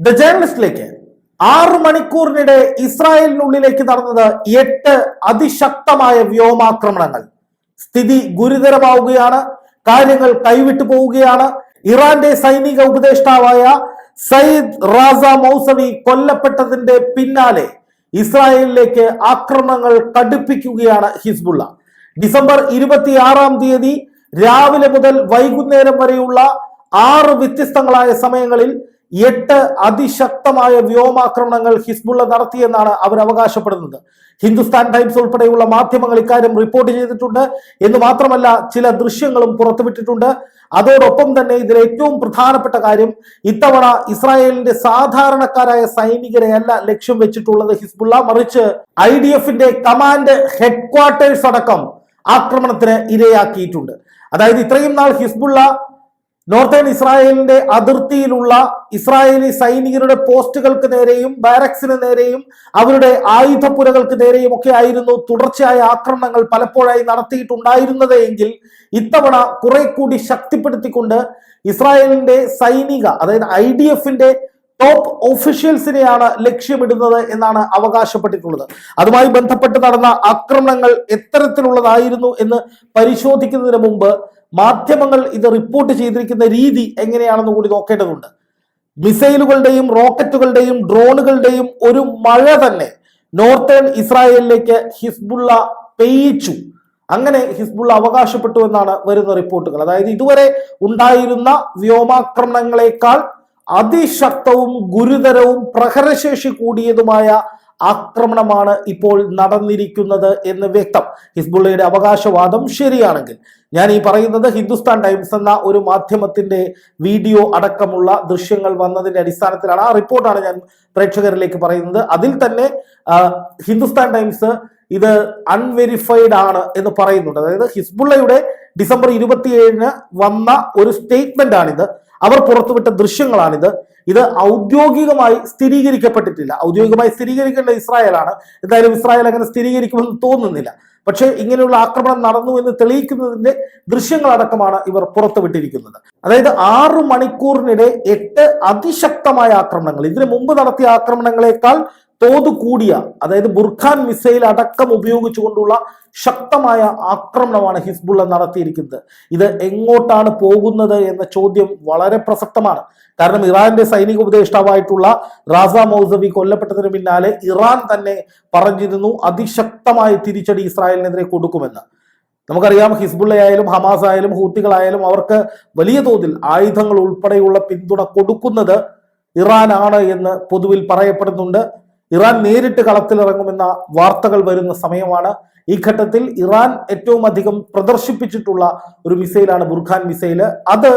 The ജേർണലിസ്റ്റിലേക്ക് ആറ് മണിക്കൂറിനിടെ ഇസ്രായേലിനുള്ളിലേക്ക് നടന്നത് എട്ട് അതിശക്തമായ വ്യോമാക്രമണങ്ങൾ. സ്ഥിതി ഗുരുതരമാവുകയാണ്. കാര്യങ്ങൾ കൈവിട്ടു പോവുകയാണ്. ഇറാന്റെ സൈനിക ഉപദേഷ്ടാവായ സയ്യിദ് റാസ മൗസവി കൊല്ലപ്പെട്ടതിന്റെ പിന്നാലെ ഇസ്രായേലിലേക്ക് ആക്രമണങ്ങൾ കടുപ്പിക്കുകയാണ് ഹിസ്ബുള്ള. ഡിസംബർ ഇരുപത്തിയാറാം തീയതി രാവിലെ മുതൽ വൈകുന്നേരം വരെയുള്ള ആറ് വ്യത്യസ്തങ്ങളായ സമയങ്ങളിൽ എട്ട് അതിശക്തമായ വ്യോമാക്രമണങ്ങൾ ഹിസ്ബുള്ള നടത്തിയെന്നാണ് അവർ അവകാശപ്പെടുന്നത്. ഹിന്ദുസ്ഥാൻ ടൈംസ് ഉൾപ്പെടെയുള്ള മാധ്യമങ്ങൾ ഇക്കാര്യം റിപ്പോർട്ട് ചെയ്തിട്ടുണ്ട്. എന്ന് മാത്രമല്ല ചില ദൃശ്യങ്ങളും പുറത്തുവിട്ടിട്ടുണ്ട്. അതോടൊപ്പം തന്നെ ഇതിൽ ഏറ്റവും പ്രധാനപ്പെട്ട കാര്യം ഇത്തവണ ഇസ്രായേലിന്റെ സാധാരണക്കാരായ സൈനികരെ അല്ല ലക്ഷ്യം വെച്ചിട്ടുള്ളത് ഹിസ്ബുള്ള. മറിച്ച് ഐ ഡി എഫിന്റെ കമാൻഡ് ഹെഡ്ക്വാർട്ടേഴ്സ് അടക്കം ആക്രമണത്തിന് ഇരയാക്കിയിട്ടുണ്ട്. അതായത് ഇത്രയും നാൾ ഹിസ്ബുള്ള നോർത്തേൺ ഇസ്രായേലിന്റെ അതിർത്തിയിലുള്ള ഇസ്രായേലി സൈനികരുടെ പോസ്റ്റുകൾക്ക് നേരെയും ബാരക്സിന് നേരെയും അവരുടെ ആയുധപ്പുരകൾക്ക് നേരെയും ഒക്കെ ആയിരുന്നു തുടർച്ചയായ ആക്രമണങ്ങൾ പലപ്പോഴായി നടത്തിയിട്ടുണ്ടായിരുന്നത് എങ്കിൽ ഇത്തവണ കുറെ കൂടി ശക്തിപ്പെടുത്തിക്കൊണ്ട് ഇസ്രായേലിന്റെ സൈനിക അതായത് ഐ ഡി എഫിന്റെ ടോപ്പ് ഓഫീഷ്യൽസിനെയാണ് ലക്ഷ്യമിടുന്നത് എന്നാണ് അവകാശപ്പെട്ടിട്ടുള്ളത്. അതുമായി ബന്ധപ്പെട്ട് നടന്ന ആക്രമണങ്ങൾ എത്തരത്തിലുള്ളതായിരുന്നു എന്ന് പരിശോധിക്കുന്നതിന് മുമ്പ് മാധ്യമങ്ങൾ ഇത് റിപ്പോർട്ട് ചെയ്തിരിക്കുന്ന രീതി എങ്ങനെയാണെന്ന് കൂടി നോക്കേണ്ടതുണ്ട്. മിസൈലുകളുടെയും റോക്കറ്റുകളുടെയും ഡ്രോണുകളുടെയും ഒരു മഴ തന്നെ നോർത്തേൺ ഇസ്രായേലിലേക്ക് ഹിസ്ബുള്ള പെയ്ച്ചു അങ്ങനെ ഹിസ്ബുള്ള അവകാശപ്പെട്ടു എന്നാണ് വരുന്ന റിപ്പോർട്ടുകൾ. അതായത് ഇതുവരെ ഉണ്ടായിരുന്ന വ്യോമാക്രമണങ്ങളെക്കാൾ അതിശക്തവും ഗുരുതരവും പ്രഹരശേഷി കൂടിയതുമായ ആക്രമണമാണ് ഇപ്പോൾ നടന്നിരിക്കുന്നത് എന്ന് വ്യക്തം. ഹിസ്ബുള്ളയുടെ അവകാശവാദം ശരിയാണെങ്കിൽ ഞാൻ ഈ പറയുന്നത് ഹിന്ദുസ്ഥാൻ ടൈംസ് എന്ന ഒരു മാധ്യമത്തിന്റെ വീഡിയോ അടക്കമുള്ള ദൃശ്യങ്ങൾ വന്നതിന്റെ അടിസ്ഥാനത്തിലാണ്. ആ റിപ്പോർട്ടാണ് ഞാൻ പ്രേക്ഷകരിലേക്ക് പറയുന്നത്. അതിൽ തന്നെ ഹിന്ദുസ്ഥാൻ ടൈംസ് ഇത് അൺവെരിഫൈഡ് ആണ് എന്ന് പറയുന്നുണ്ട്. അതായത് ഹിസ്ബുള്ളയുടെ ഡിസംബർ ഇരുപത്തിയേഴിന് വന്ന ഒരു സ്റ്റേറ്റ്മെന്റ് ആണിത് അവർ പുറത്തുവിട്ട ദൃശ്യങ്ങളാണിത്. ഇത് ഔദ്യോഗികമായി സ്ഥിരീകരിക്കപ്പെട്ടിട്ടില്ല. ഔദ്യോഗികമായി സ്ഥിരീകരിക്കേണ്ട ഇസ്രായേലാണ്. എന്തായാലും ഇസ്രായേൽ അങ്ങനെ സ്ഥിരീകരിക്കുമെന്ന് തോന്നുന്നില്ല. പക്ഷേ ഇങ്ങനെയുള്ള ആക്രമണം നടന്നു എന്ന് തെളിയിക്കുന്നതിന്റെ ദൃശ്യങ്ങളടക്കമാണ് ഇവർ പുറത്തുവിട്ടിരിക്കുന്നത്. അതായത് ആറു മണിക്കൂറിനിടെ എട്ട് അതിശക്തമായ ആക്രമണങ്ങൾ. ഇതിനു മുമ്പ് നടത്തിയ ആക്രമണങ്ങളെക്കാൾ തോത് കൂടിയ അതായത് ബുർഖാൻ മിസൈൽ അടക്കം ഉപയോഗിച്ചുകൊണ്ടുള്ള ശക്തമായ ആക്രമണമാണ് ഹിസ്ബുള്ള നടത്തിയിരിക്കുന്നത്. ഇത് എങ്ങോട്ടാണ് പോകുന്നത് എന്ന ചോദ്യം വളരെ പ്രസക്തമാണ്. കാരണം ഇറാന്റെ സൈനിക ഉപദേഷ്ടാവായിട്ടുള്ള റാസ മൗസബി കൊല്ലപ്പെട്ടതിന് പിന്നാലെ ഇറാൻ തന്നെ പറഞ്ഞിരുന്നു അതിശക്തമായ തിരിച്ചടി ഇസ്രായേലിനെതിരെ കൊടുക്കുമെന്ന്. നമുക്കറിയാം ഹിസ്ബുള്ള ആയാലും ഹമാസ് ആയാലും ഹൂത്തികളായാലും അവർക്ക് വലിയ തോതിൽ ആയുധങ്ങൾ ഉൾപ്പെടെയുള്ള പിന്തുണ കൊടുക്കുന്നത് ഇറാനാണ് എന്ന് പൊതുവിൽ പറയപ്പെടുന്നുണ്ട്. ഇറാൻ നേരിട്ട് കളത്തിലിറങ്ങുമെന്ന വാർത്തകൾ വരുന്ന സമയമാണ്. ഈ ഘട്ടത്തിൽ ഇറാൻ ഏറ്റവും അധികം പ്രദർശിപ്പിച്ചിട്ടുള്ള ഒരു മിസൈലാണ് ബുർഖാൻ മിസൈൽ. അത്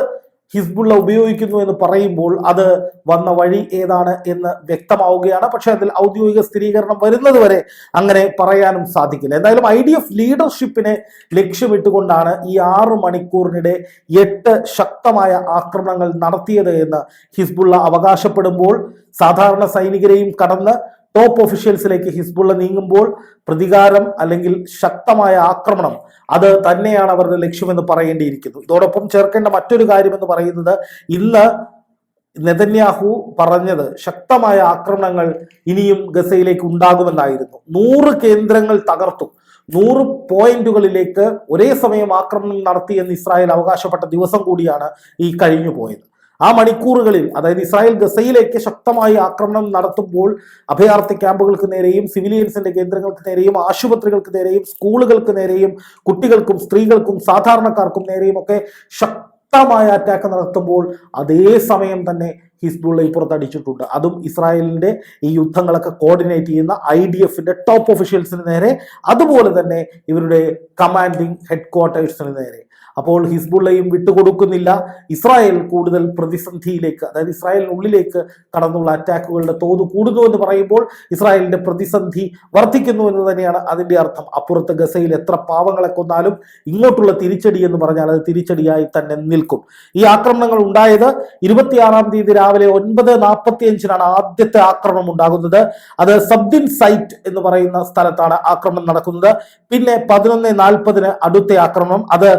ഹിസ്ബുള്ള ഉപയോഗിക്കുന്നു എന്ന് പറയുമ്പോൾ അത് വന്ന വഴി ഏതാണ് എന്ന് വ്യക്തമാവുകയാണ്. പക്ഷേ അതിൽ ഔദ്യോഗിക സ്ഥിരീകരണം വരുന്നത് വരെ അങ്ങനെ പറയാനും സാധിക്കില്ല. എന്തായാലും ഐ ഡി എഫ് ലീഡർഷിപ്പിനെ ലക്ഷ്യമിട്ടുകൊണ്ടാണ് ഈ ആറു മണിക്കൂറിനിടെ എട്ട് ശക്തമായ ആക്രമണങ്ങൾ നടത്തിയത് എന്ന് ഹിസ്ബുള്ള അവകാശപ്പെടുമ്പോൾ സാധാരണ സൈനികരെയും കടന്ന് ടോപ്പ് ഒഫീഷ്യൽസിലേക്ക് ഹിസ്ബുള്ള നീങ്ങുമ്പോൾ പ്രതികാരം അല്ലെങ്കിൽ ശക്തമായ ആക്രമണം അത് തന്നെയാണ് അവരുടെ ലക്ഷ്യമെന്ന് പറയേണ്ടിയിരിക്കുന്നു. ഇതോടൊപ്പം ചേർക്കേണ്ട മറ്റൊരു കാര്യം എന്ന് പറയുന്നത് ഇന്ന് നെതന്യാഹു പറഞ്ഞത് ശക്തമായ ആക്രമണങ്ങൾ ഇനിയും ഗസയിലേക്ക് ഉണ്ടാകുമെന്നായിരുന്നു. നൂറ് കേന്ദ്രങ്ങൾ തകർത്തു. നൂറ് പോയിന്റുകളിലേക്ക് ഒരേ സമയം ആക്രമണം നടത്തിയെന്ന് ഇസ്രായേൽ അവകാശപ്പെട്ട ദിവസം കൂടിയാണ് ഈ കഴിഞ്ഞു പോയത് ആ മണിക്കൂറുകളിൽ അതായത് ഇസ്രായേൽ ഗസയിലേക്ക് ശക്തമായി ആക്രമണം നടത്തുമ്പോൾ അഭയാർത്ഥി ക്യാമ്പുകൾക്ക് നേരെയും സിവിലിയൻസിന്റെ കേന്ദ്രങ്ങൾക്ക് നേരെയും ആശുപത്രികൾക്ക് നേരെയും സ്കൂളുകൾക്ക് നേരെയും കുട്ടികൾക്കും സ്ത്രീകൾക്കും സാധാരണക്കാർക്കും നേരെയും ഒക്കെ ശക്തമായ അറ്റാക്ക് നടത്തുമ്പോൾ അതേ സമയം തന്നെ ഹിസ്ബുള്ള പുറത്തടിച്ചിട്ടുണ്ട്. അതും ഇസ്രായേലിന്റെ ഈ യുദ്ധങ്ങളൊക്കെ കോർഡിനേറ്റ് ചെയ്യുന്ന ഐ ഡി എഫിന്റെ ടോപ്പ് ഒഫീഷ്യൽസിന് നേരെ അതുപോലെ തന്നെ ഇവരുടെ കമാൻഡിങ് ഹെഡ് ക്വാർട്ടേഴ്സിന് നേരെ. അപ്പോൾ ഹിസ്ബുള്ളയും വിട്ടുകൊടുക്കുന്നില്ല. ഇസ്രായേൽ കൂടുതൽ പ്രതിസന്ധിയിലേക്ക് അതായത് ഇസ്രായേലിനുള്ളിലേക്ക് കടന്നുള്ള അറ്റാക്കുകളുടെ തോത് കൂടുന്നു എന്ന് പറയുമ്പോൾ ഇസ്രായേലിന്റെ പ്രതിസന്ധി വർദ്ധിക്കുന്നു എന്ന് തന്നെയാണ് അതിന്റെ അർത്ഥം. അപ്പുറത്ത് ഗസയിൽ എത്ര പാവങ്ങളെ കൊന്നാലും ഇങ്ങോട്ടുള്ള തിരിച്ചടി എന്ന് പറഞ്ഞാൽ അത് തിരിച്ചടിയായി തന്നെ നിൽക്കും. ഈ ആക്രമണങ്ങൾ ഉണ്ടായത് ഇരുപത്തിയാറാം തീയതി രാവിലെ ഒൻപത് നാൽപ്പത്തി അഞ്ചിനാണ് ആദ്യത്തെ ആക്രമണം ഉണ്ടാകുന്നത്. അത് സബ്ദിൻ സൈറ്റ് എന്ന് പറയുന്ന സ്ഥലത്താണ് ആക്രമണം നടക്കുന്നത്. പിന്നെ പതിനൊന്ന് നാൽപ്പതിന് അടുത്ത ആക്രമണം. അത്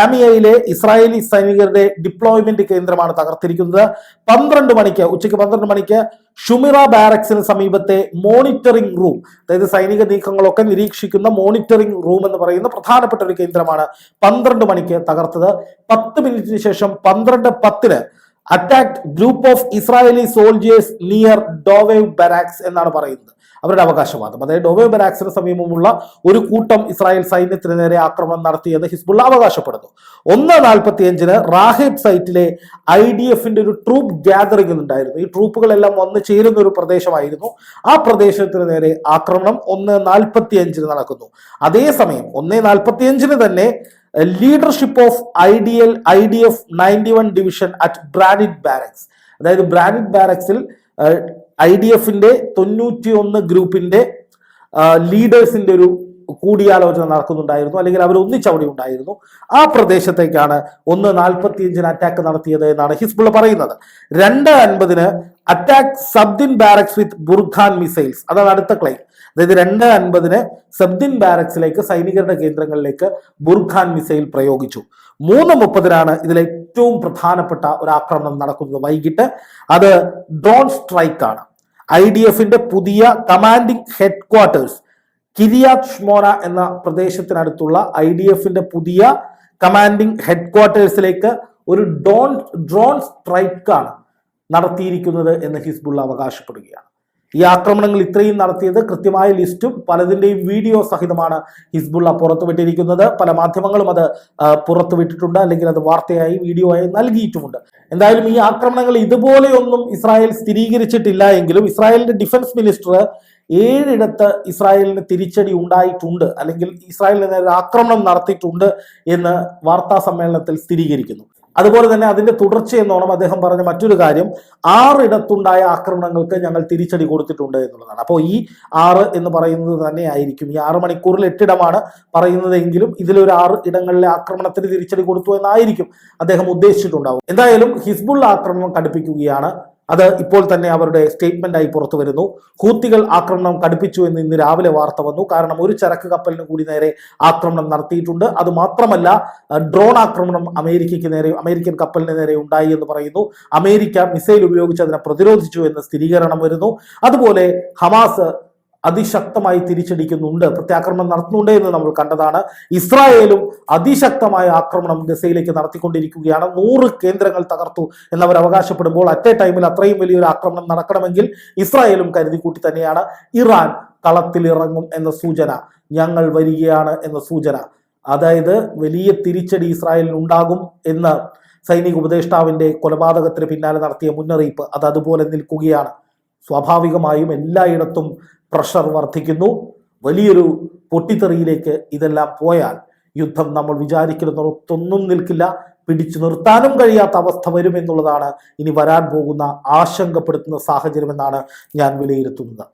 ലാമിയയിലെ ഇസ്രായേലി സൈനികരുടെ ഡിപ്ലോയ്മെന്റ് കേന്ദ്രമാണ് തകർത്തിരിക്കുന്നത്. പന്ത്രണ്ട് മണിക്ക് ഉച്ചയ്ക്ക് പന്ത്രണ്ട് മണിക്ക് ഷുമിറ ബാരക്സിന് സമീപത്തെ മോണിറ്ററിംഗ് റൂം അതായത് സൈനിക നീക്കങ്ങളൊക്കെ നിരീക്ഷിക്കുന്ന മോണിറ്ററിംഗ് റൂം എന്ന് പറയുന്ന പ്രധാനപ്പെട്ട ഒരു കേന്ദ്രമാണ് പന്ത്രണ്ട് മണിക്ക് തകർത്തത്. പത്ത് മിനിറ്റിന് ശേഷം പന്ത്രണ്ട് പത്തിന് attacked group of Israeli soldiers near Dovev barracks എന്നാണ് പറയുന്നത്. അവരുടെ അവകാശവാദം. അതായത് ഡോവേവ് ബരാക്സിന് സമീപമുള്ള ഒരു കൂട്ടം ഇസ്രായേൽ സൈന്യത്തിന് നേരെ ആക്രമണം നടത്തിയെന്ന് ഹിസ്ബുള്ള അവകാശപ്പെടുന്നു. ഒന്ന് നാൽപ്പത്തി അഞ്ചിന് റാഹിബ് സൈറ്റിലെ ഐ ഡി എഫിന്റെ ഒരു ട്രൂപ്പ് ഗ്യാതറിംഗ് ഉണ്ടായിരുന്നു. ഈ ട്രൂപ്പുകളെല്ലാം വന്ന് ചേരുന്ന ഒരു പ്രദേശമായിരുന്നു. ആ പ്രദേശത്തിന് നേരെ ആക്രമണം ഒന്ന് നാൽപ്പത്തി അഞ്ചിന് നടക്കുന്നു. അതേസമയം ഒന്ന് നാൽപ്പത്തി അഞ്ചിന് തന്നെ leadership of I D L I D F ninety one division at Branit barracks അതായത് ബ്രാനിഡ് ബാരക്സിൽ ഐ ഡി എഫിന്റെ തൊണ്ണൂറ്റി ഒന്ന് ഗ്രൂപ്പിന്റെ ലീഡേഴ്സിന്റെ ഒരു കൂടിയാലോചന നടക്കുന്നുണ്ടായിരുന്നു. അല്ലെങ്കിൽ അവർ ഒന്നിച്ചവിടെ ഉണ്ടായിരുന്നു. ആ പ്രദേശത്തേക്കാണ് ഒന്ന് നാൽപ്പത്തിയഞ്ചിന് അറ്റാക്ക് നടത്തിയത് എന്നാണ് ഹിസ്ബുള്ള പറയുന്നത്. രണ്ട് അൻപതിന് അറ്റാക്ക് സബ്ദിൻ ബാരക്സ് വിത്ത് ബുർഖാൻ മിസൈൽസ് അതാണ് അടുത്ത ക്ലെയിം അതായത് രണ്ട് അൻപതിന് സബ്ദിൻ ബാരക്സിലേക്ക് സൈനികരുടെ കേന്ദ്രങ്ങളിലേക്ക് ബുർഖാൻ മിസൈൽ പ്രയോഗിച്ചു. മൂന്ന് മുപ്പതിനാണ് ഇതിൽ ഏറ്റവും പ്രധാനപ്പെട്ട ഒരു ആക്രമണം നടക്കുന്നത് വൈകിട്ട്. അത് ഡ്രോൺ ആണ്. ഐ ഡി എഫിന്റെ പുതിയ കമാൻഡിംഗ് ഹെഡ്ക്വാർട്ടേഴ്സ് കിരിയാത് ഷ്മോറ എന്ന പ്രദേശത്തിനടുത്തുള്ള ഐ ഡി എഫിന്റെ പുതിയ കമാൻഡിംഗ് ഹെഡ്ക്വാർട്ടേഴ്സിലേക്ക് ഒരു ഡോൺ ഡ്രോൺ സ്ട്രൈക്കാണ് നടത്തിയിരിക്കുന്നത് എന്ന് ഹിസ്ബുള്ള അവകാശപ്പെടുകയാണ്. ഈ ആക്രമണങ്ങൾ ഇത്രയും നടത്തിയത് കൃത്യമായ ലിസ്റ്റും പലതിന്റെയും വീഡിയോ സഹിതമാണ് ഹിസ്ബുള്ള പുറത്തുവിട്ടിരിക്കുന്നത്. പല മാധ്യമങ്ങളും അത് പുറത്തുവിട്ടിട്ടുണ്ട്. അല്ലെങ്കിൽ അത് വാർത്തയായി വീഡിയോ ആയി നൽകിയിട്ടുമുണ്ട്. എന്തായാലും ഈ ആക്രമണങ്ങൾ ഇതുപോലെയൊന്നും ഇസ്രായേൽ സ്ഥിരീകരിച്ചിട്ടില്ല എങ്കിലും ഇസ്രായേലിന്റെ ഡിഫൻസ് മിനിസ്റ്റർ ഏഴിടത്ത് ഇസ്രായേലിന് തിരിച്ചടി ഉണ്ടായിട്ടുണ്ട്. അല്ലെങ്കിൽ ഇസ്രായേലിന് നേരെ ആക്രമണം നടത്തിയിട്ടുണ്ട് എന്ന് വാർത്താ സമ്മേളനത്തിൽ സ്ഥിരീകരിക്കുന്നു. അതുപോലെ തന്നെ അതിന്റെ തുടർച്ചയെന്നോണം അദ്ദേഹം പറഞ്ഞ മറ്റൊരു കാര്യം ആറിടത്തുണ്ടായ ആക്രമണങ്ങൾക്ക് ഞങ്ങൾ തിരിച്ചടി കൊടുത്തിട്ടുണ്ട് എന്നുള്ളതാണ്. അപ്പോൾ ഈ ആറ് എന്ന് പറയുന്നത് തന്നെ ആയിരിക്കും ഈ ആറ് മണിക്കൂറിൽ എട്ടിടമാണ് പറയുന്നതെങ്കിലും ഇതിലൊരു ആറ് ഇടങ്ങളിലെ ആക്രമണത്തിന് തിരിച്ചടി കൊടുത്തു എന്നായിരിക്കും അദ്ദേഹം ഉദ്ദേശിച്ചിട്ടുണ്ടാവും എന്തായാലും ഹിസ്ബുൾ ആക്രമണം കടുപ്പിക്കുകയാണ്. അത് ഇപ്പോൾ തന്നെ അവരുടെ സ്റ്റേറ്റ്മെന്റായി പുറത്തു വരുന്നു. ഹൂത്തികൾ ആക്രമണം കടുപ്പിച്ചു എന്ന് ഇന്ന് രാവിലെ വാർത്ത വന്നു. കാരണം ഒരു ചരക്ക് കപ്പലിന് കൂടി നേരെ ആക്രമണം നടത്തിയിട്ടുണ്ട്. അത് മാത്രമല്ല ഡ്രോൺ ആക്രമണം അമേരിക്കയ്ക്ക് നേരെ അമേരിക്കൻ കപ്പലിന് നേരെ ഉണ്ടായി എന്ന് പറയുന്നു. അമേരിക്ക മിസൈൽ ഉപയോഗിച്ച് അതിനെ പ്രതിരോധിച്ചു എന്ന് സ്ഥിരീകരണം വരുന്നു. അതുപോലെ ഹമാസ് അതിശക്തമായി തിരിച്ചടിക്കുന്നുണ്ട്. പ്രത്യാക്രമണം നടത്തുന്നുണ്ട് എന്ന് നമ്മൾ കണ്ടതാണ്. ഇസ്രായേലും അതിശക്തമായ ആക്രമണം ഗസയിലേക്ക് നടത്തിക്കൊണ്ടിരിക്കുകയാണ്. നൂറ് കേന്ദ്രങ്ങൾ തകർത്തു എന്നവർ അവകാശപ്പെടുമ്പോൾ അറ്റ് എ ടൈമിൽ അത്രയും വലിയൊരു ആക്രമണം നടക്കണമെങ്കിൽ ഇസ്രായേലും കരുതിക്കൂട്ടി തന്നെയാണ്. ഇറാൻ കളത്തിലിറങ്ങും എന്ന സൂചന ഞങ്ങൾ വരികയാണ് എന്ന സൂചന. അതായത് വലിയ തിരിച്ചടി ഇസ്രായേലിന് ഉണ്ടാകും എന്ന് സൈനിക ഉപദേഷ്ടാവിന്റെ കൊലപാതകത്തിന് പിന്നാലെ നടത്തിയ മുന്നറിയിപ്പ് അത് അതുപോലെ നിൽക്കുകയാണ്. സ്വാഭാവികമായും എല്ലായിടത്തും പ്രഷർ വർദ്ധിക്കുന്നു. വലിയൊരു പൊട്ടിത്തെറിയിലേക്ക് ഇതെല്ലാം പോയാൽ യുദ്ധം നമ്മൾ വിചാരിക്കുന്നിടത്തൊന്നും നിൽക്കില്ല. പിടിച്ചു നിർത്താനും കഴിയാത്ത അവസ്ഥ വരുമെന്നുള്ളതാണ് ഇനി വരാൻ പോകുന്ന ആശങ്കപ്പെടുത്തുന്ന സാഹചര്യമെന്നാണ് ഞാൻ വിലയിരുത്തുന്നത്.